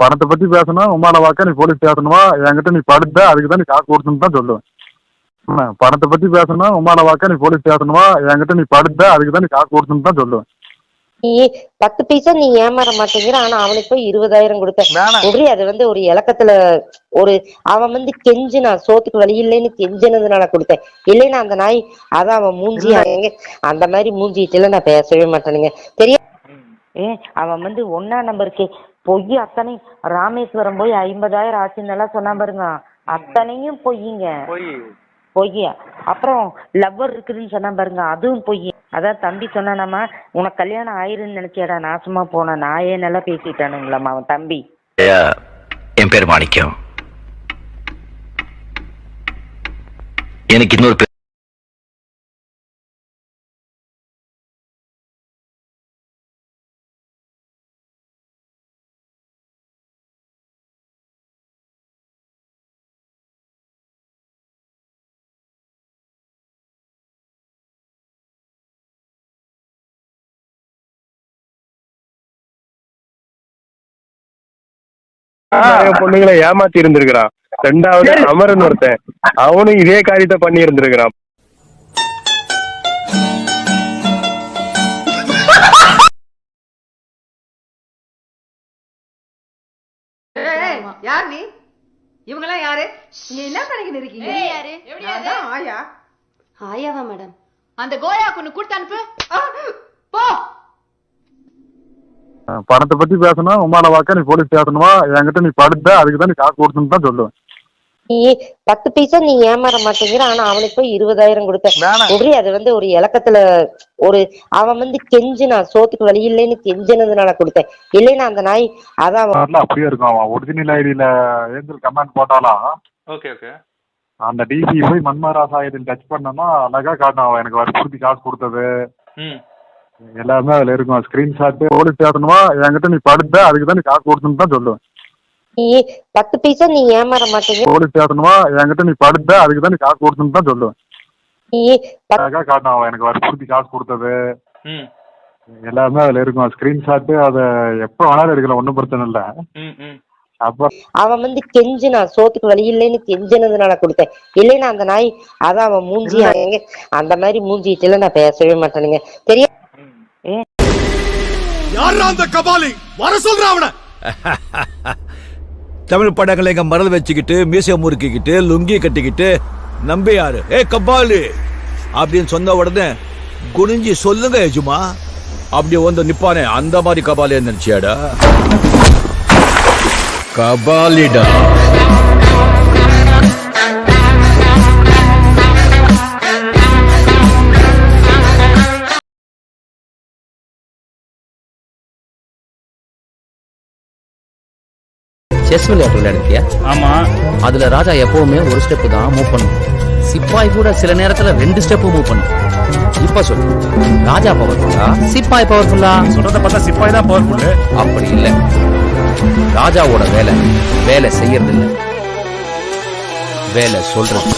பணத்தை பத்தி பேசணும்? உமால வாக்க நீ போலீஸ் பேசணுமா? என்கிட்ட நீ படுத்த அதுக்கு தான் நீ காசு கொடுத்துன்னு தான் சொல்லுவேன். பணத்தை பத்தி பேசணும்? உமால வாக்க நீ போலீஸ் பேசணுமா? என்கிட்ட நீ படுத்த அதுக்கு தான் நீ காசு கொடுத்துன்னு தான் சொல்லுவேன். நீ பத்து பைசா நீ ஏமாற மாட்டேங்கிற ஆனா அவனுக்கு போய் இருபதாயிரம் கொடுத்த அது வந்து ஒரு இலக்கத்துல ஒரு அவன் வந்து கெஞ்சினா சோத்துக்கு வழி இல்லைன்னு கெஞ்சினதுனால கொடுத்தேன். இல்லைன்னா அந்த நாய் அதான் அவன் மூஞ்சி அந்த மாதிரி மூஞ்சிட்டுல நான் பேசவே மாட்டேனுங்க. தெரியும் ஏ அவன் வந்து ஒன்னா நம்பருக்கு பொய் அத்தனை. ராமேஸ்வரம் போய் ஐம்பதாயிரம் ஆச்சுன்னு எல்லாம் சொன்னா பாருங்க. அத்தனையும் பொய்யுங்க போய். பொய் அப்புறம் லவ்வர் இருக்குதுன்னு சொன்னா பாருங்க அதுவும் பொய். அதான் தம்பி சொன்னானாமா உனக்கு கல்யாணம் ஆயிருன்னு நினைச்சியாடா நாசமா போன நாயே நல்லா பேசிட்டானுங்களாம்மா அவன் தம்பி? என் பேர் மாணிக்கம். எனக்கு இன்னொரு பொண்ணுங்களை ஏமாத்தி இருந்திருக்கிறான் ரெண்டாவது அமரன் ஒருத்தன். அவனும் இதே காரியத்தை பண்ணி இருந்திருக்கிறான் ஏய், யார் நீ? இவங்கெல்லாம் யாரு? நீங்க என்ன பண்ணிக்கிட்டு இருக்கீங்க? ஏய், யாரு? நான் தான் ஆயா. ஆயாவா மேடம்? அந்த கோயா கொண்டு கொடுத்து அனுப்பு. போ. பணத்தை பத்தி பேசணும்? உமால வாக்க நீ போலீஸ் பேசணுமா? என்கிட்ட நீ படுத்த அதுக்கு தான் நீ காசு கொடுத்துன்னு தான் சொல்லுவேன். நீ பத்து பைசா நீ ஏமாற மாட்டேங்கிற ஆனா அவனுக்கு போய் இருபதாயிரம் கொடுத்த. முடி அது வந்து ஒரு இலக்கத்துல ஒரு அவன் வந்து கெஞ்சினா சோத்துக்கு வழி இல்லைன்னு கெஞ்சினதுனால கொடுத்தேன். இல்லைன்னா அந்த நாய் அதான் அப்படியே இருக்கும். அவன் ஒரிஜினல் ஐடியில ஏஞ்சல் கமெண்ட் போட்டாலும். Okay okay. அந்த டிசி போய் மன்மராசா ஐடியில் டச் பண்ணோம்னா அழகா காட்டும் அவன். எனக்கு வற்புறுத்தி காசு கொடுத்தது. ம். எல்லாமே அதுல இருக்கும் ஸ்கிரீன்ஷாட் போலீஸ் பேசணுமா என்கிட்ட நீ படுத்த அதுக்கு தான் நீ காசு கொடுத்துன்னு தான் சொல்லுவேன். நீ பத்து பைசா நீ ஏமாற மாட்டேங்கிற போலீஸ் பேசணுமா என்கிட்ட நீ படுத்த அதுக்கு தான் நீ காசு கொடுத்துன்னு தான் சொல்லுவேன். அழகா காட்டும் அவன் எனக்கு வற்புறுத்தி காசு கொடுத்தது. ம். எல்லாமே அதுல இருக்கும் ஸ்கிரீன்ஷாட் அதை எப்போ வேணாலும் எடுக்கலாம். ஒன்றும் பிரச்சனை இல்லை. ம் ம். அப்போ அவன் வந்து கெஞ்சினா சோத்துக்கு வழி இல்லைன்னு கெஞ்சினதுனால கொடுத்தேன். இல்லைன்னா அந்த நாய் அதான் அவன் மூஞ்சி அந்த மாதிரி மூஞ்சிட்டுல நான் பேசவே மாட்டேனுங்க. தெரியும் யாரா அந்த கபாலி? வர சொல்ற அவன. தமிழ் படங்களை எங்க மறந்து வச்சுக்கிட்டு மீசை முறுக்கிக்கிட்டு லுங்கி கட்டிக்கிட்டு நம்பி யாரு? ஏ கபாலி! அப்படின்னு சொன்ன உடனே குனிஞ்சி சொல்லுங்க எஜுமா அப்படி வந்து நிப்பானே அந்த மாதிரி கபாலி நினைச்சியாடா? கபாலிடா. செஸ் விளையாட்டு விளையாடுறியா ஆமா. அதுல ராஜா எப்பவுமே ஒரு ஸ்டெப் தான் மூவ் பண்ணும். சிப்பாய் கூட சில நேரத்துல ரெண்டு ஸ்டெப் மூவ் பண்ணும். இப்ப சொல்லு. ராஜா பவர்ஃபுல்லா சிப்பாய் பவர்ஃபுல்லா சொல்றத பார்த்தா சிப்பாய் தான் பவர்ஃபுல் அப்படி இல்ல. ராஜாவோட வேலை வேலை செய்யறது இல்ல வேலை சொல்றது.